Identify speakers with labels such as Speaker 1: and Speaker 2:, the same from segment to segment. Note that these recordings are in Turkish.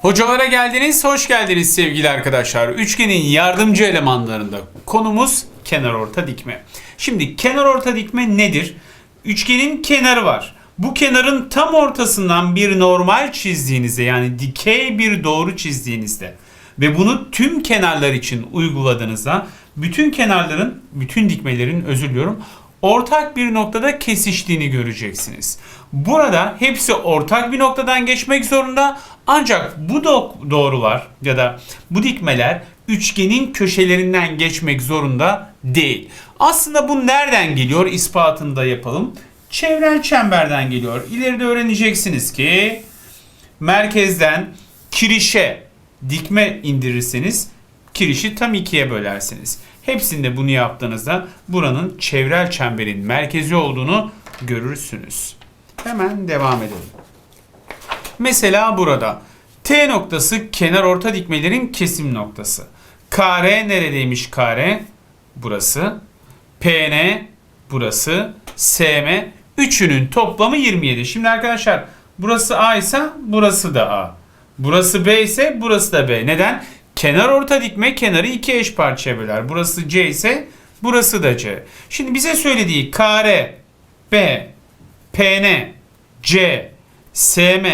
Speaker 1: Hocalara geldiniz, hoş geldiniz sevgili arkadaşlar. Üçgenin yardımcı elemanlarında konumuz kenar orta dikme. Şimdi kenar orta dikme nedir? Üçgenin kenarı var. Bu kenarın tam ortasından bir normal çizdiğinizde yani dikey bir doğru çizdiğinizde ve bunu tüm kenarlar için uyguladığınızda bütün kenarların, bütün dikmelerin özür diliyorum ortak bir noktada kesiştiğini göreceksiniz. Burada hepsi ortak bir noktadan geçmek zorunda ancak bu do- doğrular ya da bu dikmeler üçgenin köşelerinden geçmek zorunda değil. Aslında bu nereden geliyor ispatını da yapalım. Çevrel çemberden geliyor. İleride öğreneceksiniz ki merkezden kirişe dikme indirirseniz kirişi tam ikiye bölersiniz. Hepsinde bunu yaptığınızda buranın çevrel çemberin merkezi olduğunu görürsünüz. Hemen devam edelim. Mesela burada T noktası kenar orta dikmelerin kesim noktası. KR neredeymiş KR? Burası. PN burası. SM üçünün toplamı 27. Şimdi arkadaşlar burası A ise burası da A. Burası B ise burası da B. Neden? Kenar orta dikme kenarı iki eş parçaya böler. Burası C ise burası da C. Şimdi bize söylediği KR, B, PN, C, SM,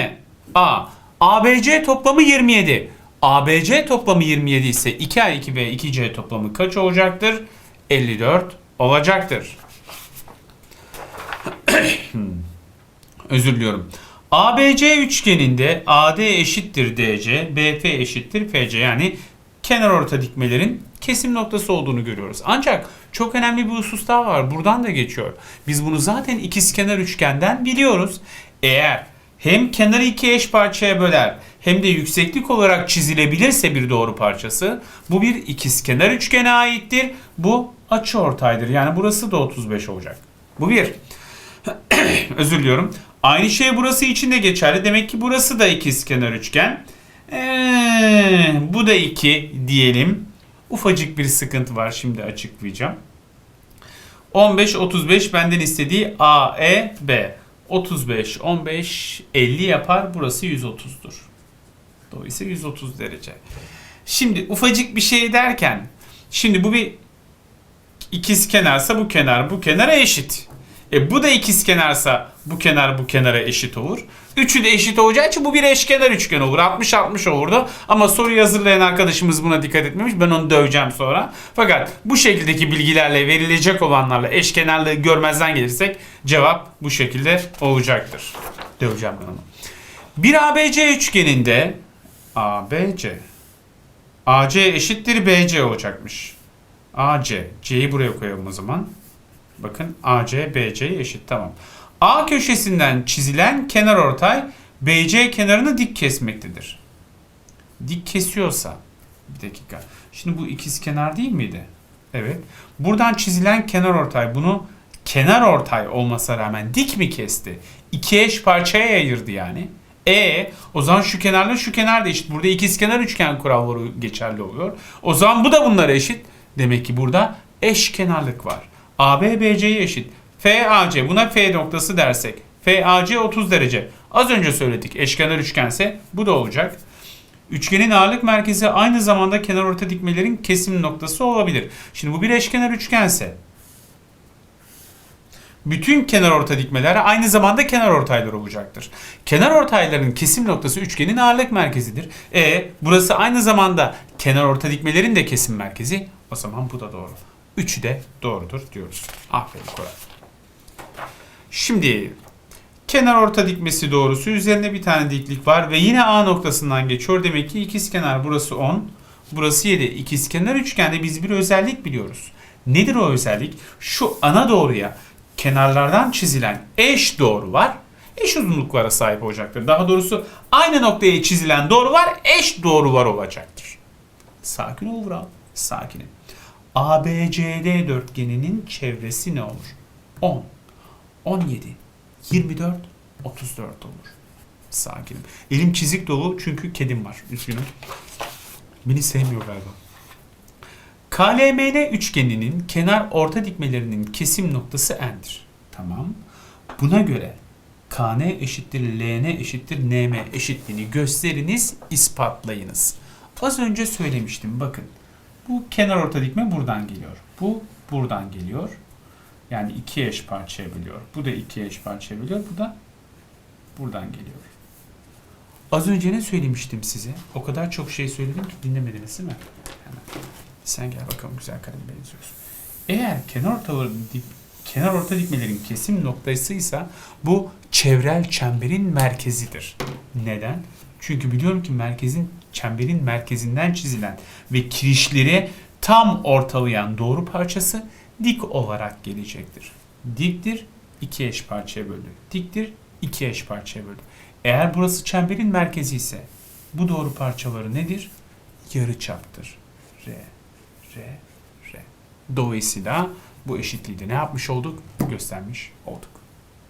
Speaker 1: A. ABC toplamı 27. ABC toplamı 27 ise 2A, 2B, 2C toplamı kaç olacaktır? 54 olacaktır. Özür diliyorum. ABC üçgeninde AD eşittir DC, BF eşittir FC yani kenar orta dikmelerin kesim noktası olduğunu görüyoruz. Ancak çok önemli bir husus daha var. Buradan da geçiyor. Biz bunu zaten ikizkenar üçgenden biliyoruz. Eğer hem kenarı iki eş parçaya böler hem de yükseklik olarak çizilebilirse bir doğru parçası bu bir ikizkenar üçgene aittir. Bu açıortaydır. Yani burası da 35 olacak. Bu bir. Özür diliyorum. Aynı şey burası için de geçerli. Demek ki burası da ikizkenar üçgen. Ee, bu da 2 diyelim. Ufacık bir sıkıntı var. Şimdi açıklayacağım. 15 35 benden istediği A E B. 35 15 50 yapar. Burası 130'dur. Dolayısıyla 130 derece. Şimdi ufacık bir şey derken şimdi bu bir ikiz kenarsa bu kenar bu kenara eşit. E bu da ikiz kenarsa bu kenar bu kenara eşit olur. Üçü de eşit olacağı için bu bir eşkenar üçgen olur. 60-60 olurdu. Ama soruyu hazırlayan arkadaşımız buna dikkat etmemiş. Ben onu döveceğim sonra. Fakat bu şekildeki bilgilerle verilecek olanlarla eşkenarlığı görmezden gelirsek cevap bu şekilde olacaktır. Döveceğim ben onu. Bir ABC üçgeninde ABC AC eşittir BC olacakmış. AC. C'yi buraya koyalım o zaman. Bakın AC BC'ye eşit tamam. A köşesinden çizilen kenar ortay BC kenarını dik kesmektedir. Dik kesiyorsa bir dakika. Şimdi bu ikiz kenar değil miydi? Evet. Buradan çizilen kenar ortay bunu kenar ortay olmasına rağmen dik mi kesti? İki eş parçaya ayırdı yani. E o zaman şu kenarla şu kenar da eşit. Burada ikiz kenar üçgen kuralları geçerli oluyor. O zaman bu da bunlara eşit. Demek ki burada eşkenarlık var. AB BC'ye eşit. FAC buna F noktası dersek. FAC 30 derece. Az önce söyledik eşkenar üçgense bu da olacak. Üçgenin ağırlık merkezi aynı zamanda kenar orta dikmelerin kesim noktası olabilir. Şimdi bu bir eşkenar üçgense bütün kenar orta dikmeler aynı zamanda kenar ortaylar olacaktır. Kenar ortayların kesim noktası üçgenin ağırlık merkezidir. E burası aynı zamanda kenar orta dikmelerin de kesim merkezi. O zaman bu da doğru. Üçü de doğrudur diyoruz. Aferin Koray. Şimdi kenar orta dikmesi doğrusu üzerinde bir tane diklik var ve yine A noktasından geçiyor. Demek ki ikizkenar burası 10, burası 7. İkizkenar üçgende biz bir özellik biliyoruz. Nedir o özellik? Şu ana doğruya kenarlardan çizilen eş doğrular eş uzunluklara sahip olacaktır. Daha doğrusu aynı noktaya çizilen doğrular eş doğrular olacaktır. Sakin ol Vural. Sakinim. ABCD dörtgeninin çevresi ne olur? 10, 17, 24, 34 olur. Sakinim. Elim çizik dolu çünkü kedim var. Üzgünüm. Beni sevmiyor galiba. KLMN üçgeninin kenar orta dikmelerinin kesim noktası n'dir. Tamam. Buna göre KN eşittir LN eşittir NM eşitliğini gösteriniz, ispatlayınız. Az önce söylemiştim bakın. Bu kenar orta dikme buradan geliyor. Bu buradan geliyor. Yani iki eş parçaya bölüyor. Bu da iki eş parçaya bölüyor. Bu da buradan geliyor. Az önce ne söylemiştim size? O kadar çok şey söyledim ki dinlemediniz değil mi? Hemen. Sen gel bakalım güzel kalem benziyorsun. Eğer kenar ortaları dip, kenar orta dikmelerin kesim noktasıysa bu çevrel çemberin merkezidir. Neden? Çünkü biliyorum ki merkezin çemberin merkezinden çizilen ve kirişleri tam ortalayan doğru parçası dik olarak gelecektir. Diktir, iki eş parçaya böldü. Diktir, iki eş parçaya böldü. Eğer burası çemberin merkezi ise bu doğru parçaları nedir? Yarı çaptır. R, R, R. Dolayısıyla bu eşitliği de ne yapmış olduk? Göstermiş olduk.